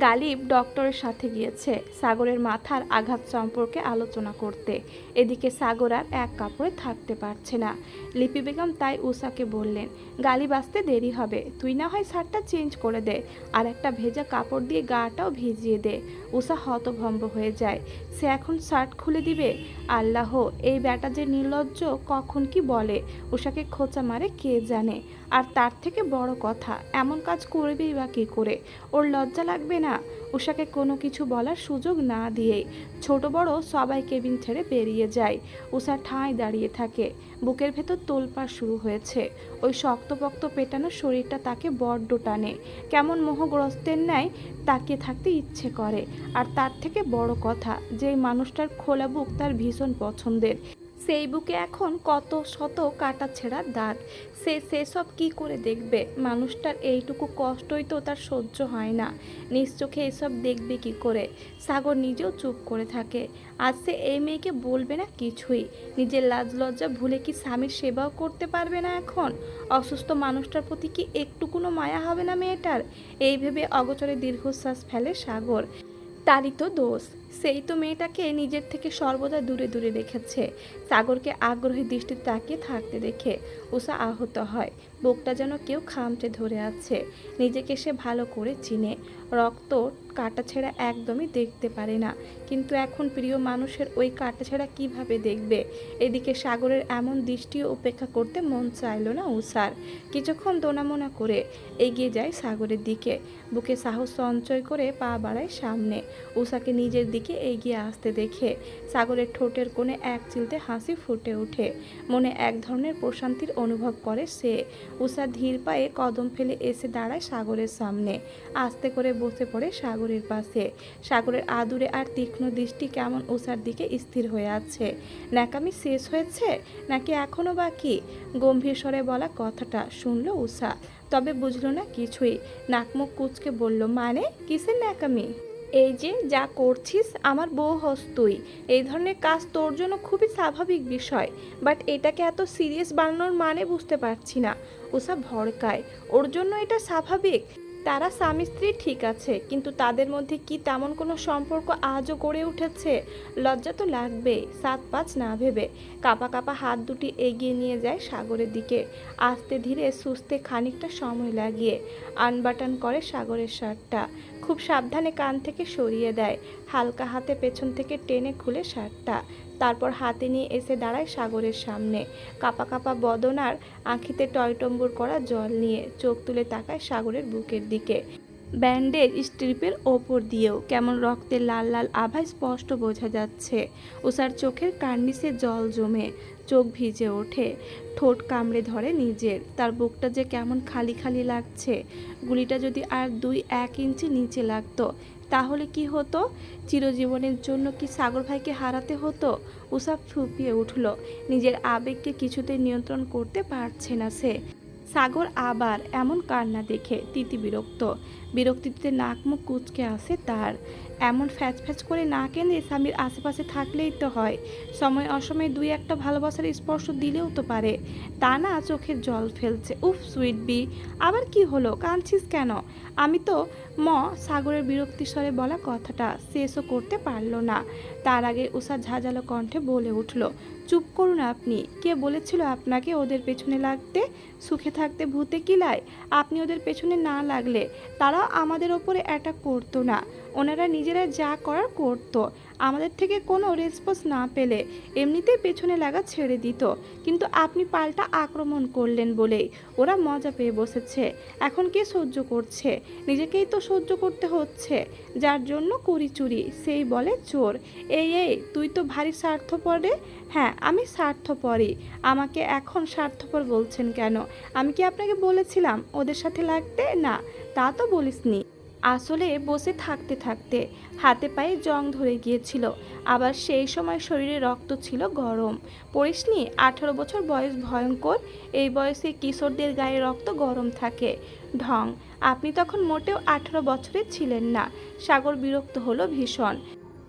গালিব ডক্টরের সাথে গিয়েছে। সাগরের মাথার আঘাত সম্পর্কে আলোচনা করতে। এদিকে সাগর আর এক কাপড়ে থাকতে পারছে না। লিপি বেগম তাই উষাকে বললেন গালিব আসতে দেরি হবে। তুই না হয় শার্টটা চেঞ্জ করে দে আর একটা ভেজা কাপড় দিয়ে গাটাও ভিজিয়ে দে। উষা হতভম্ব হয়ে যায়। সে এখন শার্ট খুলে দিবে? আল্লাহ, এই ব্যাটা যে নির্লজ্জ কখন কি বলে? উষাকে খোঁচা মারে কে জানে? আর তার থেকে বড় কথা, এমন কাজ করবেই বা কী করে? ওর লজ্জা লাগবে না? উষাকে কোনো কিছু বলার সুযোগ না দিয়েই ছোট বড় সবাই কেবিন ছেড়ে বেরিয়ে যায়। উষা ঠাঁই দাঁড়িয়ে থাকে। বুকের ভেতর তোলপাড় শুরু হয়েছে। ওই শক্তপক্ত পেটানো শরীরটা তাকে বড্ড টানে। কেমন মোহগ্রস্তের ন্যায় তাকিয়ে থাকতে ইচ্ছে করে। আর তার থেকে বড় কথা, যেই মানুষটার খোলা বুক তার ভীষণ পছন্দের। সেই বুকে এখন কত শত কাটা ছেঁড়া দাগ। সে সেসব কি করে দেখবে? মানুষটার এইটুকু কষ্টই তো তার সহ্য হয় না। নিজ চোখে এসব দেখবে কি করে? সাগর নিজেও চুপ করে থাকে। আজ সে এই মেয়েকে বলবে না কিছুই। নিজের লাজ লজ্জা ভুলে কি স্বামীর সেবাও করতে পারবে না এখন? অসুস্থ মানুষটার প্রতি কি একটুকুনো মায়া হবে না মেয়েটার? এই ভেবে অগচরে দীর্ঘশ্বাস ফেলে সাগর। তারই তো দোষ। সেই তো মেয়েটাকে নিজের থেকে সর্বদা দূরে দূরে রেখেছে। সাগরকে আগ্রহী দৃষ্টিতে তাকিয়ে থাকতে দেখে উষা আহত হয়। বুকটা যেন কেউ খামটে ধরে আছে। নিজেকে সে ভালো করে চিনে। রক্ত কাটা ছেঁড়া একদমই দেখতে পারে না। কিন্তু এখন প্রিয় মানুষের ওই কাটা ছেঁড়া কীভাবে দেখবে? এদিকে সাগরের এমন দৃষ্টিও উপেক্ষা করতে মন চাইল না উষার কিছুক্ষণ দোনামোনা করে এগিয়ে যায় সাগরের দিকে। বুকে সাহস সঞ্চয় করে পা বাড়ায় সামনে। উষাকে নিজের দিকে এগিয়ে আসতে দেখে সাগরের ঠোঁটের কোণে এক চিলতে হাসি ফুটে ওঠে। মনে এক ধরনের প্রশান্তির অনুভব করে সে। উষা ধীর পায়ে কদম ফেলে এসে দাঁড়ায় সাগরের সামনে। আস্তে করে বসে পড়ে সাগরের পাশে। সাগরের আদুরে আর তীক্ষ্ণ দৃষ্টি কেমন উষার দিকে স্থির হয়ে আছে। ন্যাকামি শেষ হয়েছে? নাকি এখনও বাকি? গম্ভীর স্বরে বলা কথাটা শুনল উষা তবে বুঝলো না কিছুই। নাকমুখ কুচকে বলল মানে? কিসের ন্যাকামি? এই যে, যা করছিস, আমার বউ হস তুই। এই ধরনের কাজ তোর জন্য খুবই স্বাভাবিক বিষয়। বাট এটাকে এত সিরিয়াস বানানোর মানে বুঝতে পারছি না। উষা ভড়কায়, ওর জন্য এটা স্বাভাবিক? তারা স্বামী স্ত্রী ঠিক আছে, কিন্তু তাদের মধ্যে কি তেমন কোনো সম্পর্ক আজও গড়ে উঠেছে? লজ্জা তো লাগবেই সাত পাঁচ না ভেবে। কাপা কাপা হাত দুটি এগিয়ে নিয়ে যায় সাগরের দিকে। আস্তে ধীরে সুস্থে খানিকটা সময় লাগিয়ে আনবাটান করে সাগরের শার্টটা। খুব সাবধানে কান থেকে সরিয়ে দেয়। হালকা হাতে পেছন থেকে টেনে খুলে শার্টটা। তারপর হাতে নিয়ে এসে দাঁড়ায় সাগরের সামনে। কাপা কাপা বদন আর আঁখিতে টয়টম্বুর করা জল নিয়ে চোখ তুলে তাকায় সাগরের বুকের দিকে। ব্যান্ডের স্ট্রিপের ওপর দিয়েও কেমন রক্তের লাল লাল আভা স্পষ্ট বোঝা যাচ্ছে। উষার চোখের কার্নিসে জল জমে, চোখ ভিজে ওঠে। ঠোঁট কামড়ে ধরে নিজের, তার বুকটা যে কেমন খালি খালি লাগছে। গুলিটা যদি আর দুই এক ইঞ্চি নিচে লাগতো তাহলে কি হতো? চিরজীবনের জন্য কি সাগর ভাইকে হারাতে হতো? উসাব ফুপিয়ে উঠল। নিজের আবেগকে কিছুতে নিয়ন্ত্রণ করতে পারছে না সে। সাগর আবার এমন কান্না দেখে তিতি বিরক্ত। বিরক্তিতে নাক মুখ কুচকে আসে তার। এমন ফ্যাচ ফ্যাচ করে না কেঁদে স্বামীর আশেপাশে থাকলেই তো হয়। সময় অসময়ে দুই একটা ভালোবাসার স্পর্শ দিলেও তো পারে। তা না চোখের জল ফেলছে। উফ, সুইট বি, আবার কি হলো? কাঁদছিস কেন? আমি তো ম, সাগরের বিরক্তি স্বরে বলা কথাটা শেষও করতে পারল না। তার আগে উষা ঝাঁঝালো কণ্ঠে বলে উঠল, চুপ করুন আপনি। কে বলেছিল আপনাকে ওদের পেছনে লাগতে? সুখে থাকতে ভূতে কিলায়? আপনি ওদের পেছনে না লাগলে? তারা আমাদের ওপরে অ্যাটাক করতো না। ওনারা নিজেরা যা করার করতো। আমাদের থেকে কোনো রেসপন্স না পেলে এমনিতেই পেছনে লাগা ছেড়ে দিত। কিন্তু আপনি পাল্টা আক্রমণ করলেন বলেই ওরা মজা পেয়ে বসেছে। এখন কে সহ্য করছে? নিজেকেই তো সহ্য করতে হচ্ছে। যার জন্য করি চুরি, সেই বলে চোর। এই এই, তুই তো ভারী স্বার্থপর হ্যাঁ আমি স্বার্থপরই। আমাকে এখন স্বার্থপর বলছেন কেন? আমি কি আপনাকে বলেছিলাম ওদের সাথে লাগতে? না, তা তো বলিসনি। আসলে বসে থাকতে থাকতে হাতে পায়ে জং ধরে গিয়েছিল। আবার সেই সময় শরীরে রক্ত ছিল গরম। পড়িসনি আঠারো বছর বয়স ভয়ঙ্কর। এই বয়সে কিশোরদের গায়ে রক্ত গরম থাকে। ঢং, আপনি তখন মোটেও আঠারো বছরের ছিলেন না। সাগর বিরক্ত হলো ভীষণ।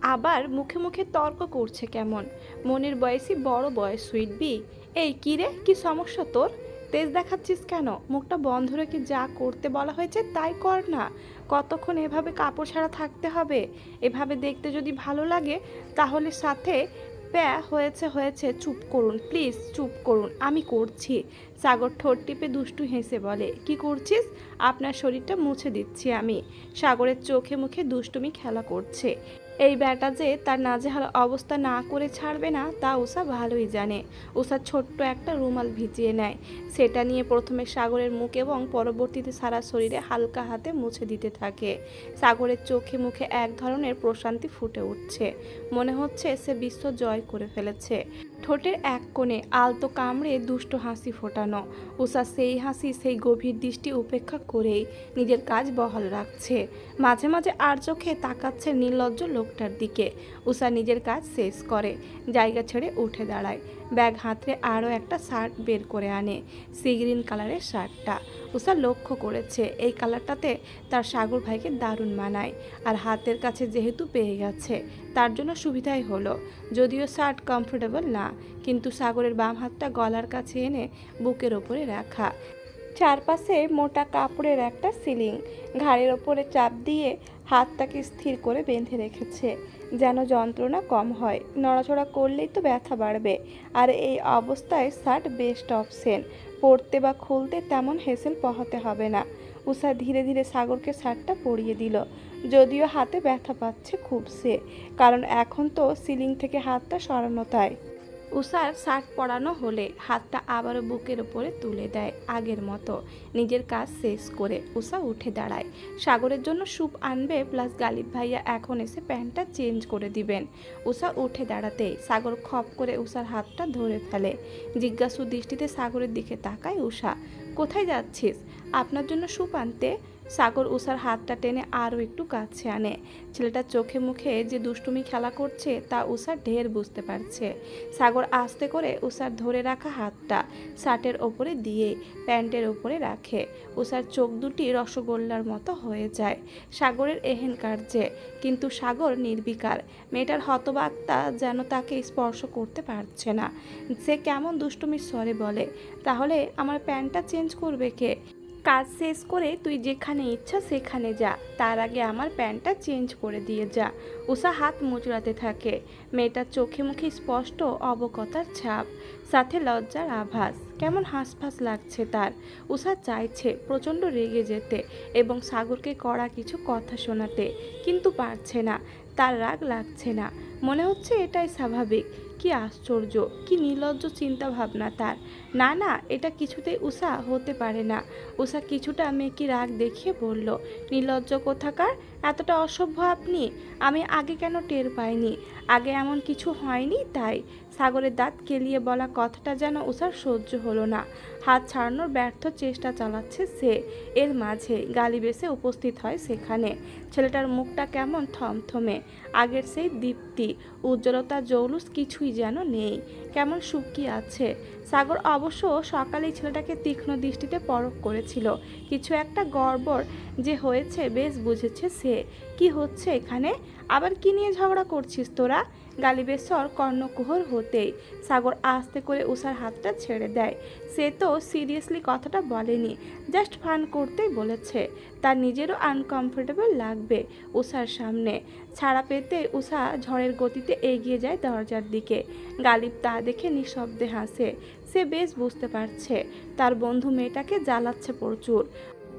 আবার মুখে মুখে তর্ক করছে কেমন? মনের বয়সী বড় বয়স, সুইট বি। এই কী রে, কি সমস্যা তোর? তেজ দেখাচ্ছিস কেন? মুখটা বন্ধ রেখে যা করতে বলা হয়েছে তাই কর না। কতক্ষণ এভাবে কাপড় ছাড়া থাকতে হবে? এভাবে দেখতে যদি ভালো লাগে, তাহলে সাথে প্যা হয়েছে হয়েছে, চুপ করুন, প্লিজ চুপ করুন, আমি করছি। সাগর ঠোঁট টিপে দুষ্টু হেসে বলে, কি করছিস? আপনার শরীরটা মুছে দিচ্ছি আমি। সাগরের চোখে মুখে দুষ্টুমি খেলা করছে। এই ব্যাটা যে তার নাজেহাল অবস্থা না করে ছাড়বে না, তা ওষা ভালোই জানে। ওষা ছোট্ট একটা রুমাল ভিজিয়ে নেয়। সেটা নিয়ে প্রথমে সাগরের মুখ এবং পরবর্তীতে সারা শরীরে হালকা হাতে মুছে দিতে থাকে। সাগরের চোখে মুখে এক ধরনের প্রশান্তি ফুটে উঠছে। মনে হচ্ছে সে বিশ্ব জয় করে ফেলেছে। ঠোঁটের এক কোণে আলতো কামড়ে দুষ্ট হাসি ফোটানো। উষা সেই হাসি, সেই গভীর দৃষ্টি উপেক্ষা করেই নিজের কাজ বহাল রাখছে। মাঝে মাঝে আর চোখে তাকাচ্ছে নির্লজ্জ লোকটার দিকে। উষা নিজের কাজ শেষ করে, জায়গা ছেড়ে উঠে দাঁড়ায়। ব্যাগ হাতড়ে আরও একটা শার্ট বের করে আনে সি গ্রিন কালারের শার্টটা। উষা লক্ষ্য করেছে, এই কালারটাতে তার সাগর ভাইকে দারুণ মানায় আর হাতের কাছে যেহেতু পেয়ে গেছে, তার জন্য সুবিধাই হলো। যদিও শার্ট কমফোর্টেবল না, কিন্তু সাগরের বাম হাতটা গলার কাছে এনে বুকের ওপরে রাখা। চারপাশে মোটা কাপড়ের একটা সিলিং, ঘাড়ের ওপরে চাপ দিয়ে হাতটাকে স্থির করে বেঁধে রেখেছে। যেন যন্ত্রণা কম হয়। নড়াচড়া করলেই তো ব্যথা বাড়বে। আর এই অবস্থায় শার্ট বেস্ট অপশন পরতে বা খুলতে তেমন হেসেল পহাতে হবে না। উষা ধীরে ধীরে সাগরকে শার্টটা পরিয়ে দিল। যদিও হাতে ব্যথা পাচ্ছে খুব সে। কারণ এখন তো সিলিং থেকে হাতটা সরানো তাই। উষার শার্ট পরানো হলে হাতটা আবারও বুকের ওপরে তুলে দেয় আগের মতো। নিজের কাজ শেষ করে উষা উঠে দাঁড়ায়। সাগরের জন্য স্যুপ আনবে প্লাস গালিব ভাইয়া এখন এসে প্যান্টটা চেঞ্জ করে দিবেন। উষা উঠে দাঁড়াতেই সাগর খপ করে উষার হাতটা ধরে ফেলে। জিজ্ঞাসু দৃষ্টিতে সাগরের দিকে তাকায় উষা। কোথায় যাচ্ছিস? আপনার জন্য স্যুপ আনতে? সাগর উষার হাতটা টেনে আরও একটু কাছে আনে। ছেলেটার চোখে মুখে যে দুষ্টুমি খেলা করছে তা উষা ঢের বুঝতে পারছে। সাগর আস্তে করে উষার ধরে রাখা হাতটা শার্টের ওপরে দিয়ে প্যান্টের ওপরে রাখে। উষার চোখ দুটি রসগোল্লার মতো হয়ে যায়। সাগরের এহেন কার্যে কিন্তু সাগর নির্বিকার। মেয়েটার হতবাক্তা যেন তাকে স্পর্শ করতে পারছে না। সে কেমন দুষ্টুমির স্বরে বলে, তাহলে আমার প্যান্টটা চেঞ্জ করবে কে? কাজ শেষ করে তুই যেখানে ইচ্ছা সেখানে যা। তার আগে আমার প্যান্টটা চেঞ্জ করে দিয়ে যা। উষা হাত মুচড়াতে থাকে। মেয়েটার চোখে মুখে স্পষ্ট অবকতার ছাপ, সাথে লজ্জার আভাস। কেমন হাঁসফাঁস লাগছে তার। উষা চাইছে প্রচণ্ড রেগে যেতে এবং সাগরকে কড়া কিছু কথা শোনাতে, কিন্তু পারছে না। তার রাগ লাগছে না। মনে হচ্ছে এটাই স্বাভাবিক। কি আশ্চর্য, কি নির্লজ্জ চিন্তা ভাবনা তার। না না, এটা কিছুতেই উষা হতে পারে না। উষা কিছুটা মেকি রাগ দেখিয়ে বলল, নির্লজ্জ কোথাকার? এতটা অসভ্য আপনি? আমি আগে কেন টের পাইনি? আগে এমন কিছু হয়নি তাই? সাগরের দাঁত কেলিয়ে বলা কথাটা যেন উষার সহ্য হলো না। হাত ছাড়ানোর ব্যর্থ চেষ্টা চালাচ্ছে সে। এর মাঝে গালি বেসে উপস্থিত হয় সেখানে। ছেলেটার মুখটা কেমন থমথমে। আগের সেই দীপ্তি, উজ্জ্বলতা জৌলুস কিছুই যেন নেই। কেমন শুকিয়ে আছে? সাগর অবশ্য সকালে ছেলেটাকে তীক্ষ্ণ দৃষ্টিতে পরখ করেছিল। কিছু একটা গড়বড় যে হয়েছে বেশ বুঝেছে সে। কি হচ্ছে এখানে? আবার কি নিয়ে ঝগড়া করছিস তোরা? গালিবের স্বর কর্ণকুহর হতেই সাগর আস্তে করে উষার হাতটা ছেড়ে দেয়। সে তো সিরিয়াসলি কথাটা বলেনি, জাস্ট ফান করতেই বলেছে। তার নিজেরও আনকমফোর্টেবল লাগবে উষার সামনে। ছাড়া পেতে উষা ঝড়ের গতিতে এগিয়ে যায় দরজার দিকে। গালিব তা দেখে নিঃশব্দে হাসে। সে বেশ বুঝতে পারছে, তার বন্ধু মেয়েটাকে জ্বালাচ্ছে প্রচুর।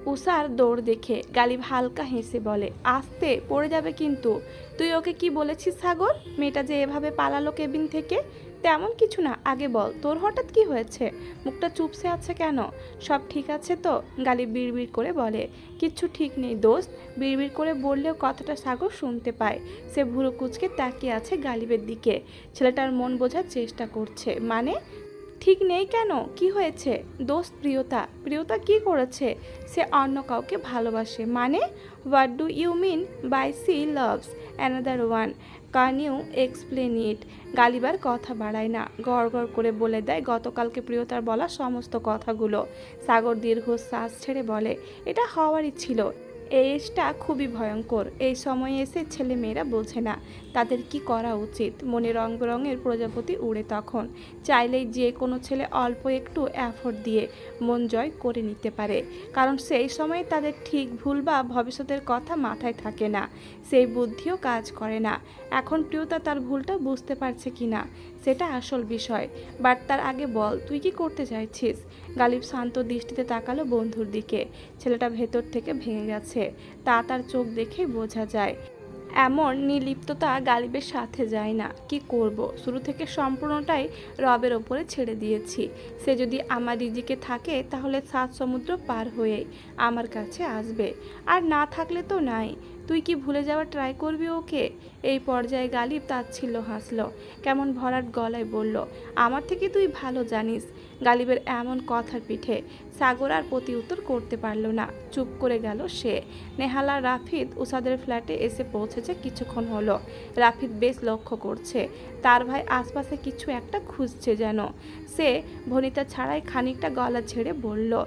উষার দৌড় দেখে গালিব হালকা হেসে বলে, আস্তে, পড়ে যাবে কিন্তু। তুই ওকে কি বলেছিস, সাগর? মেয়েটা যে এভাবে পালালো কেবিন থেকে? তেমন কিছু না, আগে বল, তোর হঠাৎ কি হয়েছে? মুখটা চুপসে আছে কেন? সব ঠিক আছে তো? গালিব বিড়বিড় করে বলে কিচ্ছু ঠিক নেই দোস্ত। বিড়বিড় করে বললেও কথাটা সাগর শুনতে পায়। সে ভুরু কুচকে তাকিয়ে আছে গালিবের দিকে। ছেলেটার মন বোঝার চেষ্টা করছে। মানে? ঠিক নেই কেন? কি হয়েছে? দোস্ত প্রিয়তা প্রিয়তা কি করেছে? সে অন্য কাউকে ভালোবাসে। মানে what do you mean by she loves another one can you explain it গালিবার কথা বাড়ায় না। গড় গড় করে বলে দেয় গতকালকে প্রিয়তার বলা সমস্ত কথাগুলো। সাগর দীর্ঘ শ্বাস ছেড়ে বলে, এটা হওয়ারই ছিল। এই এজটা খুবই ভয়ঙ্কর। এই সময়ে এসে ছেলে মেয়েরা বোঝে না। তাদের কি করা উচিত? মনে রং বেরঙের প্রজাপতি উড়ে তখন। চাইলেই যে কোনো ছেলে অল্প একটু অ্যাফোর্ড দিয়ে মন জয় করে নিতে পারে। কারণ সেই সময় তাদের ঠিক ভুল বা ভবিষ্যতের কথা মাথায় থাকে না। সেই বুদ্ধিও কাজ করে না। এখন প্রিয়তা তার ভুলটা বুঝতে পারছে কি না সেটা আসল বিষয়। বাট তার আগে বল, তুই কি করতে চাইছিস? গালিব শান্ত দৃষ্টিতে তাকালো বন্ধুর দিকে। ছেলেটা ভেতর থেকে ভেঙে গেছে। তা তার চোখ দেখেই বোঝা যায়। এমন নির্লিপ্ততা গালিবের সাথে যায় না। কি করব? শুরু থেকে সম্পূর্ণটাই রবের ওপরে ছেড়ে দিয়েছি। সে যদি আমার রিজিকে থাকে, তাহলে সাত সমুদ্র পার হয়েই আমার কাছে আসবে। আর না থাকলে তো নাই। তুই কি ভুলে যাওয়ার ট্রাই করবি ওকে? এই পর্যায়ে গালিব তাচ্ছিল্য হাসলো। কেমন ভরাট গলায় বলল, আমার থেকে তুই ভালো জানিস। গালিবের এমন কথার পিঠে সাগর আর প্রতি উত্তর করতে পারল না। চুপ করে গেল সে। নেহালা রাফিদ উসাদের ফ্ল্যাটে এসে পৌঁছেছে কিছুক্ষণ হলো। রাফিদ বেশ লক্ষ্য করছে। তার ভাই আশপাশে কিছু একটা খুঁজছে যেন। সে ভনিতা ছাড়াই খানিকটা গলা ছেড়ে বলল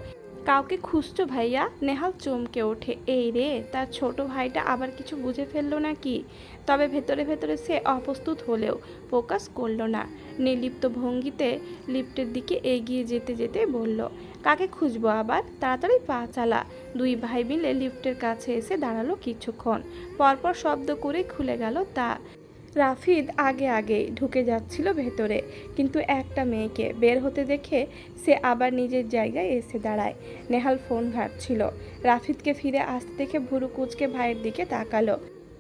কাউকে খুঁজছো ভাইয়া? নেহাল চমকে ওঠে। এই রে, তার ছোট ভাইটা আবার কিছু বুঝে ফেলল নাকি? তবে ভেতরে ভেতরে সে অপ্রস্তুত হলেও ফোকাস করল না। নির্লিপ্ত ভঙ্গিতে লিফটের দিকে এগিয়ে যেতে যেতে বলল, কাকে খুঁজবো আবার? তাড়াতাড়ি পা চালা। দুই ভাই মিলে লিফটের কাছে এসে দাঁড়াল কিছুক্ষণ। পরপর শব্দ করে খুলে গেল তা। রাফিদ আগে আগে ঢুকে যাচ্ছিল ভেতরে, কিন্তু একটা মেয়েকে বের হতে দেখে সে আবার নিজের জায়গায় এসে দাঁড়ায়। নেহাল ফোন ঘাটছিল। রাফিদকে ফিরে আসতে দেখে ভুরু কুচকে ভাইয়ের দিকে তাকালো।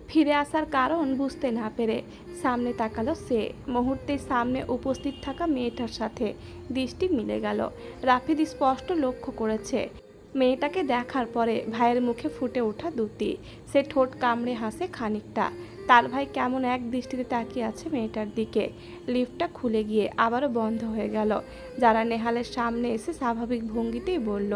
ফিরে আসার কারণ বুঝতে না পেরে সামনে তাকালো সে। মুহূর্তে সামনে উপস্থিত থাকা মেয়েটার সাথে দৃষ্টি মিলে গেল। রাফিদ স্পষ্ট লক্ষ্য করেছে, মেয়েটাকে দেখার পরে ভাইয়ের মুখে ফুটে ওঠা দুটি সে ঠোঁট কামড়ে হাসে খানিকটা। তার ভাই কেমন এক দৃষ্টিতে তাকিয়ে আছে মেয়েটার দিকে। লিফটটা খুলে গিয়ে আবারও বন্ধ হয়ে গেল। যারা নেহালের সামনে এসে স্বাভাবিক ভঙ্গিতেই বলল,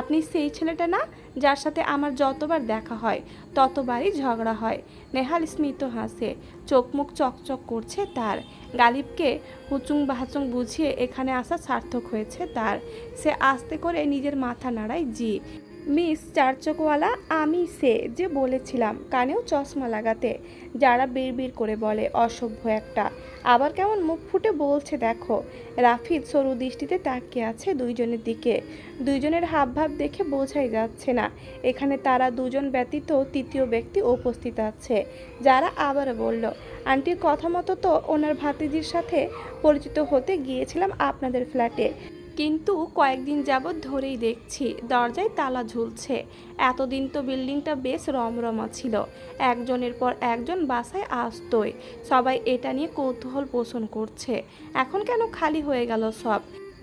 আপনি সেই ছেলেটা না? যার সাথে আমার যতবার দেখা হয়, ততবারই ঝগড়া হয়। নেহাল স্মিত হাসে চোখ মুখ চকচক করছে তার। গালিবকে হুচুং বাহাচুং বুঝিয়ে এখানে আসা সার্থক হয়েছে তার। সে আস্তে করে নিজের মাথা নাড়ায় জি। মিস চারচকওয়ালা, আমি সে যে বলেছিলাম কানেও চশমা লাগাতে। যারা বিড়বিড় করে বলে, অসভ্য একটা। আবার কেমন মুখ ফুটে বলছে, দেখো। রাফিদ সরু দৃষ্টিতে তাকিয়ে আছে দুইজনের দিকে। দুইজনের হাবভাব দেখে বোঝাই যাচ্ছে না। এখানে তারা দুজন ব্যতীত তৃতীয় ব্যক্তি উপস্থিত আছে। যারা আবার বলল, আন্টির কথা মতো তো ওনার ভাতিজির সাথে পরিচিত হতে গিয়েছিলাম আপনাদের ফ্ল্যাটে। কিন্তু কয়েকদিন যাবৎ ধরেই দেখছি দরজায় তালা ঝুলছে। এতদিন তো বিল্ডিংটা বেশ রমরমা ছিল। একজনের পর একজন বাসায় আসতোই। সবাই এটা নিয়ে কৌতূহল পোষণ করছে। এখন কেন খালি হয়ে গেল সব?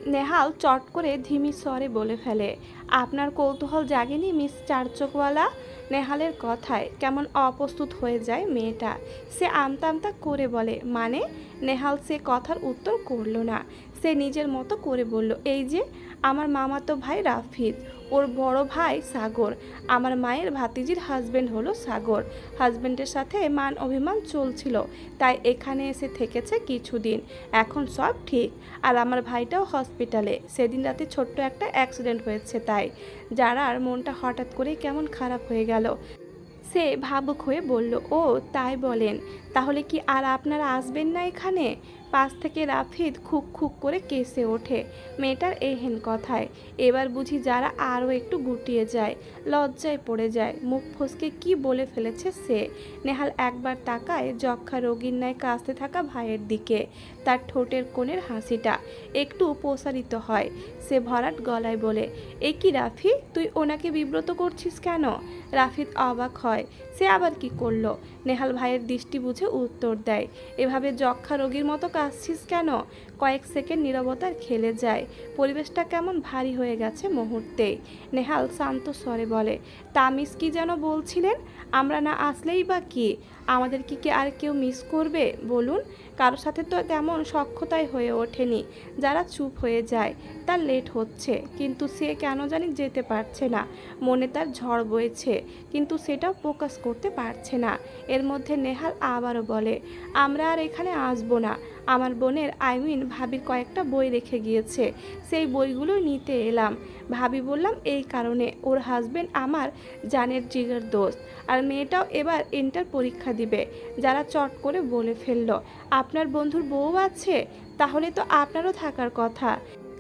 নেহাল চট করে ধিমি স্বরে বলে ফেলে, আপনার কৌতূহল জাগেনি, মিস চারচোকওয়ালা নেহালের কথায় কেমন অপ্রস্তুত হয়ে যায় মেয়েটা। সে আমতা আমতা করে বলে মানে? নেহাল সে কথার উত্তর করল না। সে নিজের মতো করে বলল, এই যে, আমার মামাতো ভাই রাফিদ। ওর বড় ভাই সাগর, আমার মায়ের ভাতিজির হাজবেন্ড হলো সাগর। হাজবেন্ডের সাথে মান অভিমান চলছিল, তাই এখানে এসে থেকেছে কিছুদিন। এখন সব ঠিক। আর আমার ভাইটাও হসপিটালে সেদিন রাতে ছোট্ট একটা অ্যাক্সিডেন্ট হয়েছে তাই। যারার মনটা হঠাৎ করেই কেমন খারাপ হয়ে গেল, সে ভাবুক হয়ে বলল, ও, তাই বলেন। তাহলে কি আর আপনারা আসবেন না এখানে? পাশ থেকে রাফিদ খুক খুক করে কেসে ওঠে। মেয়েটার এহেন কথায়। এবার বুঝি যারা আরও একটু গুটিয়ে যায়, লজ্জায় পড়ে যায়। মুখ ফসকে কি বলে ফেলেছে সে? নেহাল একবার তাকায় যক্ষা রোগীর ন্যায় কাঁচতে থাকা ভাইয়ের দিকে। তার ঠোঁটের কোণের হাসিটা একটু প্রসারিত হয়। সে ভরাট গলায় বলে, এ কি রাফি তুই ওনাকে বিব্রত করছিস কেন? রাফিদ অবাক হয়। সে আবার কি করল? নেহাল ভাইয়ের দৃষ্টি বুঝে উত্তর দেয়, এভাবে যক্ষা রোগীর মতো কাঁদছিস কেন? কয়েক সেকেন্ড নীরবতার খেলে যায়। পরিবেশটা কেমন ভারী হয়ে গেছে মুহূর্তেই নেহাল শান্ত স্বরে বলে তামিজ কি যেন বলছিলেন? আমরা না আসলেই বা কি? আমাদের কি কি আর কেউ মিস করবে? বলুন কারোর সাথে তো তেমন সক্ষতাই হয়ে ওঠেনি। যারা চুপ হয়ে যায়, তার লেট হচ্ছে, কিন্তু সে কেন জানি যেতে পারছে না। মনে তার ঝড় বইছে, কিন্তু সেটাও প্রকাশ করতে পারছে না। এর মধ্যে নেহাল আবারও বলে, আমরা আর এখানে আসব না। আমার বোনের আইমিন ভাবির কয়েকটা বই রেখে গিয়েছে। সেই বইগুলো নিতে এলাম। ভাবি বললাম, এই কারণে ওর হাজবেন্ড আমার জানের জিগার দোস্ত। আর মেয়েটাও এবার ইন্টার পরীক্ষা দিবে। যারা চট করে বলে ফেলল, আপনার বন্ধুর বউ আছে? তাহলে তো আপনারও থাকার কথা।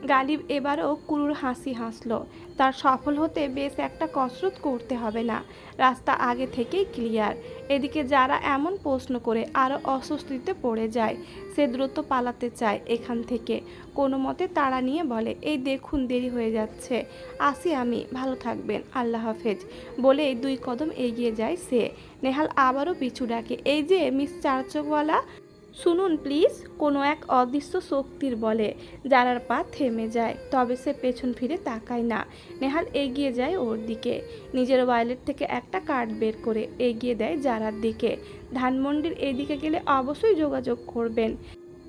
গালিব এবারও কুরুর হাসি হাসলো। তার সফল হতে বেশ একটা কসরত করতে হবে না। রাস্তা আগে থেকেই ক্লিয়ার এদিকে যারা এমন প্রশ্ন করে আরও অস্বস্তিতে পড়ে যায়, সে দ্রুত পালাতে চায় এখান থেকে। কোনো মতে তাড়া নিয়ে বলে, এই দেখুন, দেরি হয়ে যাচ্ছে। আসি আমি। ভালো থাকবেন। আল্লাহ হাফেজ। বলেই দুই কদম এগিয়ে যায় সে। নেহাল আবারও পিছু ডাকে, এই যে, মিস চারচকওয়ালা শুনুন প্লিজ, কোনো এক অদৃশ্য শক্তির বলে। যারার পা থেমে যায়, তবে সে পেছন ফিরে তাকায় না। নেহাল এগিয়ে যায় ওর দিকে। নিজের ওয়ালেট থেকে একটা কার্ড বের করে এগিয়ে দেয় যারার দিকে। ধানমন্ডির এদিকে গেলে অবশ্যই যোগাযোগ করবেন।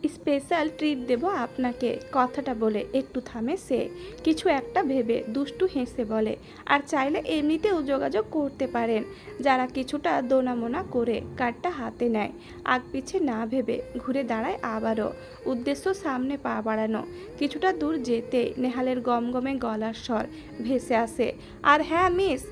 স্পেশাল ট্রিট দেব আপনাকে, কথাটা বলে একটু থামে সে। কিছু একটা ভেবে দুষ্টু হেসে বলে, আর চাইলে এমনিতেও যোগাযোগ করতে পারেন, যারা কিছুটা দোনামোনা করে কার্ডটা হাতে নেয়। আগ পিছে না ভেবে ঘুরে দাঁড়ায় আবারও, উদ্দেশ্য সামনে পা বাড়ানো। কিছুটা দূর যেতে নেহালের গমগমে গলার স্বর ভেসে আসে, আর হ্যাঁ মিস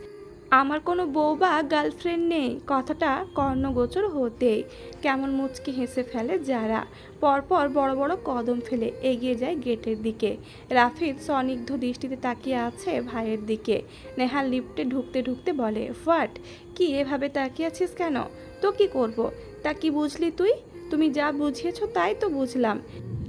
আমার কোনো বউ বা গার্লফ্রেন্ড নেই, কথাটা কর্ণগোচর হতেই কেমন মুচকি হেসে ফেলে যারা। পরপর বড় বড় কদম ফেলে এগিয়ে যায় গেটের দিকে। রাফিদ সনিগ্ধ দৃষ্টিতে তাকিয়ে আছে ভাইয়ের দিকে। নেহাল লিফটে ঢুকতে ঢুকতে বলে, হোয়াট? কি এভাবে তাকিয়ে আছিস কেন? তো কি করব? তা কি বুঝলি তুই? তুমি যা বুঝিয়েছ তাই তো বুঝলাম।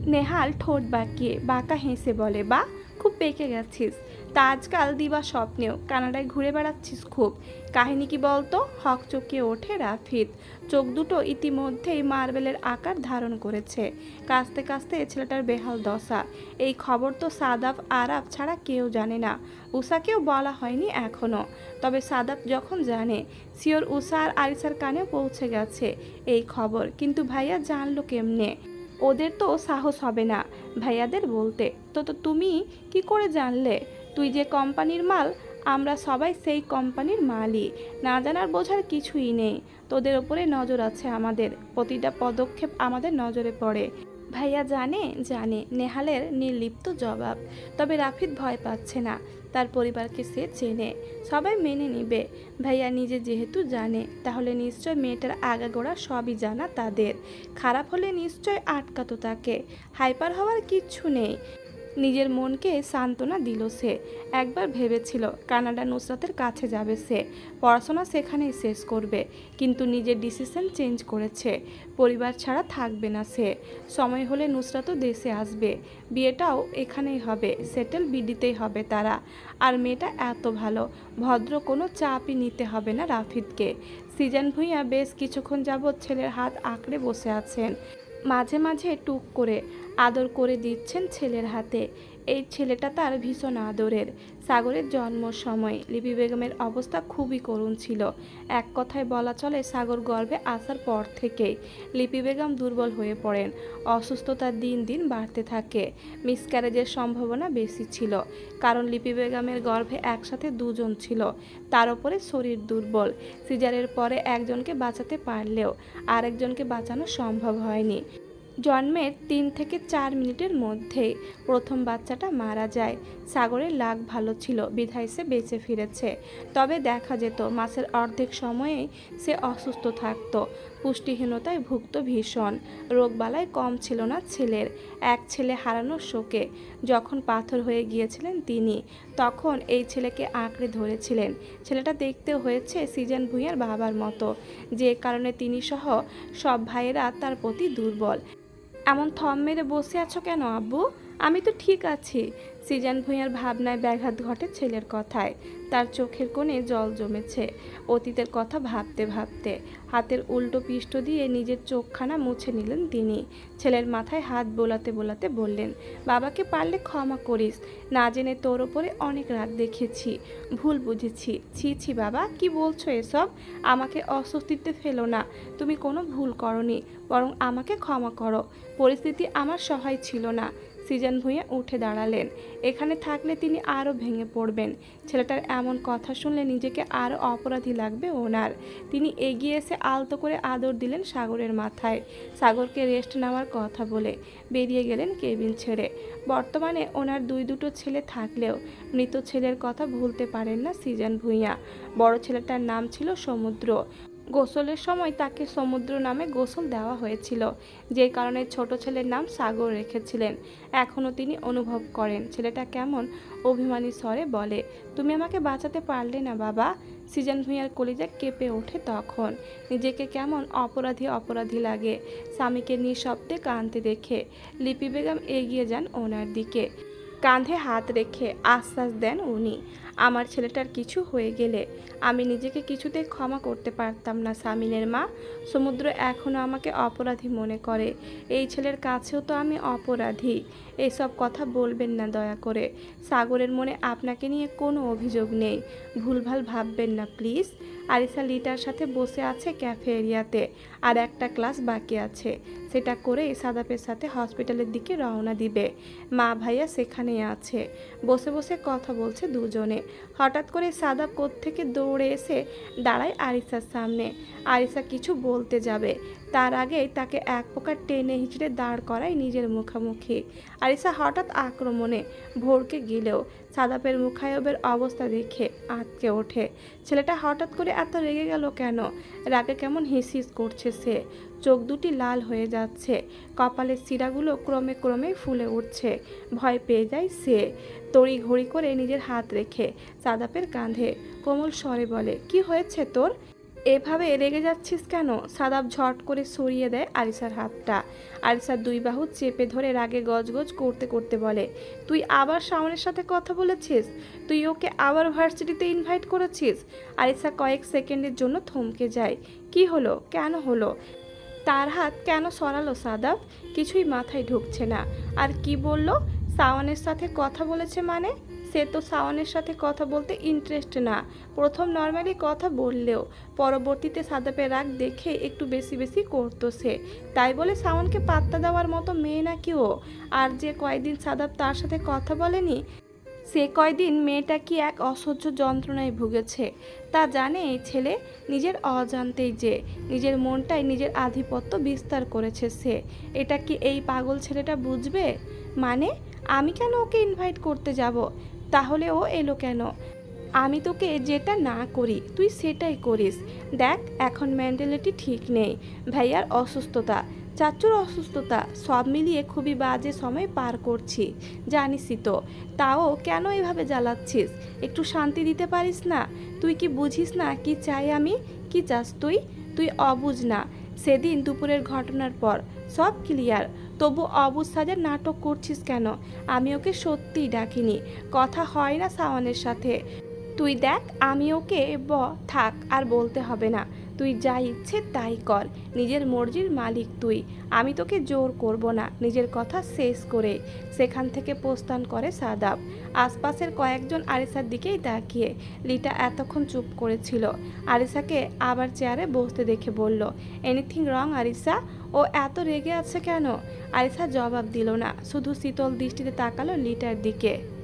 নেহাল ঠোঁট বাঁকিয়ে বাঁকা হেসে বলে বা খুব পেকে গেছিস। তা আজকাল দিবা স্বপ্নেও কানাডায় ঘুরে বেড়াচ্ছিস খুব। কাহিনী কি বলতো? হক চকিয়ে ওঠে রাফিদ চোখ দুটো ইতিমধ্যেই মার্বেলের আকার ধারণ করেছে। কাস্তে কাস্তে ছেলেটার বেহাল দশা। এই খবর তো সাদাফ আরাব ছাড়া কেউ জানে না। উষাকেও বলা হয়নি এখনও তবে সাদাফ যখন জানে, সিওর উষা আর আরিসার কানে পৌঁছে গেছে এই খবর। কিন্তু ভাইয়া জানলো কেমনে? ওদের তো সাহস হবে না ভাইয়াদের বলতে। তো তো তুমি কি করে জানলে? তুই যে কোম্পানির মাল, আমরা সবাই সেই কোম্পানির মালই। না জানার বোঝার কিছুই নেই। তোদের ওপরে নজর আছে আমাদের। প্রতিটা পদক্ষেপ আমাদের নজরে পড়ে। ভাইয়া জানে জানে, নেহালের নির্লিপ্ত জবাব। তবে রাফিদ ভয় পাচ্ছে না। তার পরিবারকে সে চেনে। সবাই মেনে নিবে। ভাইয়া নিজে যেহেতু জানে, তাহলে নিশ্চয় মেয়েটার আগাগোড়া সবই জানা তাদের। খারাপ হলে নিশ্চয় আটকাতো তাকে। হাইপার হওয়ার কিচ্ছু নেই। নিজের মনকে সান্ত্বনা দিল সে। একবার ভেবেছিল, কানাডা নুসরাতের কাছে যাবে সে। পড়াশোনা সেখানেই শেষ করবে। কিন্তু নিজের ডিসিশন চেঞ্জ করেছে। পরিবার ছাড়া থাকবে না সে। সময় হলে নুসরাতও দেশে আসবে। বিয়েটাও এখানেই হবে। সেটেল বিডিতেই হবে তারা। আর মেয়েটা এত ভালো। ভদ্র কোনো চাপই নিতে হবে না রাফিদকে। সিজন ভুঁইয়া বেশ কিছুক্ষণ যাবৎ ছেলের হাত আঁকড়ে বসে আছেন। মাঝে মাঝে টুক করে আদর করে দিচ্ছেন ছেলের হাতে। এই ছেলেটা তার ভীষণ আদরের। সাগরের জন্ম সময় লিপি বেগমের অবস্থা খুবই করুণ ছিল। এক কথায় বলা চলে, সাগর গর্ভে আসার পর থেকেই লিপি বেগম দুর্বল হয়ে পড়েন। অসুস্থতা দিন দিন বাড়তে থাকে। মিসক্যারেজের সম্ভাবনা বেশি ছিল। কারণ লিপি বেগমের গর্ভে একসাথে দুজন ছিল। তার উপরে শরীর দুর্বল। সিজারের পরে একজনকে বাঁচাতে পারলেও আরেকজনকে বাঁচানো সম্ভব হয়নি। জন্মের তিন থেকে চার মিনিটের মধ্যেই প্রথম বাচ্চাটা মারা যায়। সাগরের লাগ ভালো ছিল, বিধায় সে বেঁচে ফিরেছে। তবে দেখা যেত, মাসের অর্ধেক সময়েই সে অসুস্থ থাকত। পুষ্টিহীনতায় ভুক্ত ভীষণ। রোগবালায় কম ছিল না ছেলের। এক ছেলে হারানোর শোকে। যখন পাথর হয়ে গিয়েছিলেন তিনি, তখন এই ছেলেকে আঁকড়ে ধরেছিলেন। ছেলেটা দেখতে হয়েছে সিজন ভুঁইয়ার বাবার মতো। যে কারণে তিনি সহ সব ভাইয়েরা তার প্রতি দুর্বল। এমন থম মেরে বসে আছো কেন আব্বু? আমি তো ঠিক আছি। সিজান ভূঁইয়ার ভাবনায় ব্যাঘাত ঘটে ছেলের কথায়। তার চোখের কোণে জল জমেছে। অতীতের কথা ভাবতে ভাবতে হাতের উল্টো পিষ্ট দিয়ে নিজের চোখখানা মুছে নিলেন তিনি। ছেলের মাথায় হাত বোলাতে বোলাতে বললেন, বাবাকে পারলে ক্ষমা করিস। না জেনে তোর ওপরে অনেক রাত দেখেছি। ভুল বুঝেছি। ছি ছি বাবা, কি বলছো এসব? আমাকে অস্বস্তিতে ফেলো না। তুমি কোনো ভুল করনি। বরং আমাকে ক্ষমা করো। পরিস্থিতি আমার সহায় ছিল না। সিজন ভুঁইয়া উঠে দাঁড়ালেন। এখানে থাকলে তিনি আরও ভেঙে পড়বেন। ছেলেটার এমন কথা শুনলে নিজেকে আরও অপরাধী লাগবে ওনার। তিনি এগিয়ে এসে আলতো করে আদর দিলেন সাগরের মাথায়। সাগরকে রেস্ট নেওয়ার কথা বলে বেরিয়ে গেলেন কেবিন ছেড়ে। বর্তমানে ওনার দুই দুটো ছেলে থাকলেও মৃত ছেলের কথা ভুলতে পারেন না সিজন ভুঁইয়া। বড় ছেলেটার নাম ছিল সমুদ্র। গোসলের সময় তাকে সমুদ্র নামে গোসল দেওয়া হয়েছিল, যে কারণে ছোট ছেলের নাম সাগর রেখেছিলেন। এখনও তিনি অনুভব করেন, ছেলেটা কেমন অভিমানী স্বরে বলে, তুমি আমাকে বাঁচাতে পারলে না বাবা সিজন ভুঁইয়ার কলিজা কেঁপে ওঠে তখন। নিজেকে কেমন অপরাধী অপরাধী লাগে। স্বামীকে নিঃশব্দে কাঁদতে দেখে লিপি বেগম এগিয়ে যান ওনার দিকে। কাঁধে হাত রেখে আশ্বাস দেন উনি। আমার ছেলেটার কিছু হয়ে গেলে আমি নিজেকে কিছুতেই ক্ষমা করতে পারতাম না সামিনের মা। সমুদ্র এখনও আমাকে অপরাধী মনে করে। এই ছেলের কাছেও তো আমি অপরাধী। এইসব কথা বলবেন না দয়া করে। সাগরের মনে আপনাকে নিয়ে কোনো অভিযোগ নেই। ভুলভাল ভাববেন না, প্লিজ। আরিসা লিটার সাথে বসে আছে ক্যাফে এরিয়াতে, আর একটা ক্লাস বাকি আছে। সেটা করে সাদাপের সাথে হসপিটালের দিকে রওনা দিবে। মা ভাইয়া সেখানে আছে। বসে বসে কথা বলছে দুজনে। হঠাৎ করে সাদাপ থেকে দৌড়ে এসে দাঁড়ায় আরিসার সামনে। আরিসা কিছু বলতে যাবে। তার আগেই তাকে এক প্রকার টেনে হিচড়ে দাঁড় করায় নিজের মুখোমুখি। আরিসা হঠাৎ আক্রমণে ভোরকে গেলেও সাদাপের মুখায়বের অবস্থা দেখে আটকে ওঠে। ছেলেটা হঠাৎ করে এত রেগে গেল কেন? রাগে কেমন হিস হিস করছে সে? চোখ দুটি লাল হয়ে যাচ্ছে। কপালের শিরাগুলো ক্রমে ক্রমে ফুলে উঠছে। ভয় পেয়ে যায় সে। তড়ি ঘড়ি করে নিজের হাত রেখে সাদাপের কাঁধে কোমল স্বরে বলে, কি হয়েছে তোর? এভাবে রেগে যাচ্ছিস কেন? সাদাব ঝট করে সরিয়ে দেয় আরিসার হাতটা। আরিসার দুই বাহু চেপে ধরে রাগে গজগজ করতে করতে বলে, তুই আবার শাওনের সাথে কথা বলেছিস? তুই ওকে আবার ভার্সিটিতে ইনভাইট করেছিস? আরিসা কয়েক সেকেন্ডের জন্য থমকে যায়। কি হলো? কেন হলো? তার হাত কেন সরালো সাদাব? কিছুই মাথায় ঢুকছে না। আর কি বলল? সাওয়ানের সাথে কথা বলেছে মানে? সে তো সাওয়ানের সাথে কথা বলতে ইন্টারেস্ট না। প্রথম নর্মালি কথা বললেও, পরবর্তীতে সাদাপের রাগ দেখে একটু বেশি বেশি করতো সে তাই বলে সাওয়ানকে পাত্তা দেওয়ার মতো মেয়ে নাকি ও? আর যে কয়েকদিন সাদাপ তার সাথে কথা বলেনি, সে কয়দিন মেয়েটা কি এক অসহ্য যন্ত্রণায় ভুগেছে? তা জানে এই ছেলে নিজের অজান্তেই যে, নিজের মনটাই নিজের আধিপত্য বিস্তার করেছে সে। এটা কি এই পাগল ছেলেটা বুঝবে? মানে আমি কেন ওকে ইনভাইট করতে যাব? তাহলে ও এলো কেন? আমি তোকে যেটা না করি, তুই সেটাই করিস। দেখ, এখন মেন্টালিটি ঠিক নেই। ভাইয়ার অসুস্থতা। চাচুর অসুস্থতা। সব মিলিয়ে খুবই বাজে সময় পার করছি। জানিসই তো, তাও কেন এভাবে জ্বালাচ্ছিস? একটু শান্তি দিতে পারিস না? তুই কি বুঝিস না কি চাই আমি? কি চাস তুই? তুই অবুঝ না। সেদিন দুপুরের ঘটনার পর সব ক্লিয়ার তবু অবু সাজার নাটক করছিস কেন? আমি ওকে সত্যিই ডাকিনি। কথা হয় না সাওয়ানের সাথে। তুই দেখ, আমি ওকে ব, থাক, আর বলতে হবে না। তুই যা ইচ্ছে তাই কর। নিজের মর্জির মালিক তুই। আমি তোকে জোর করব না। নিজের কথা শেষ করে সেখান থেকে প্রস্থান করে সাদাব। আশপাশের কয়েকজন আরিসার দিকেই তাকিয়ে। লিটা এতক্ষণ চুপ করেছিল। আরিসাকে আবার চেয়ারে বসতে দেখে বলল এনিথিং রং আরিসা ও এত রেগে আছে কেন? আরিসা জবাব দিল না। শুধু শীতল দৃষ্টিতে তাকালো লিটার দিকে।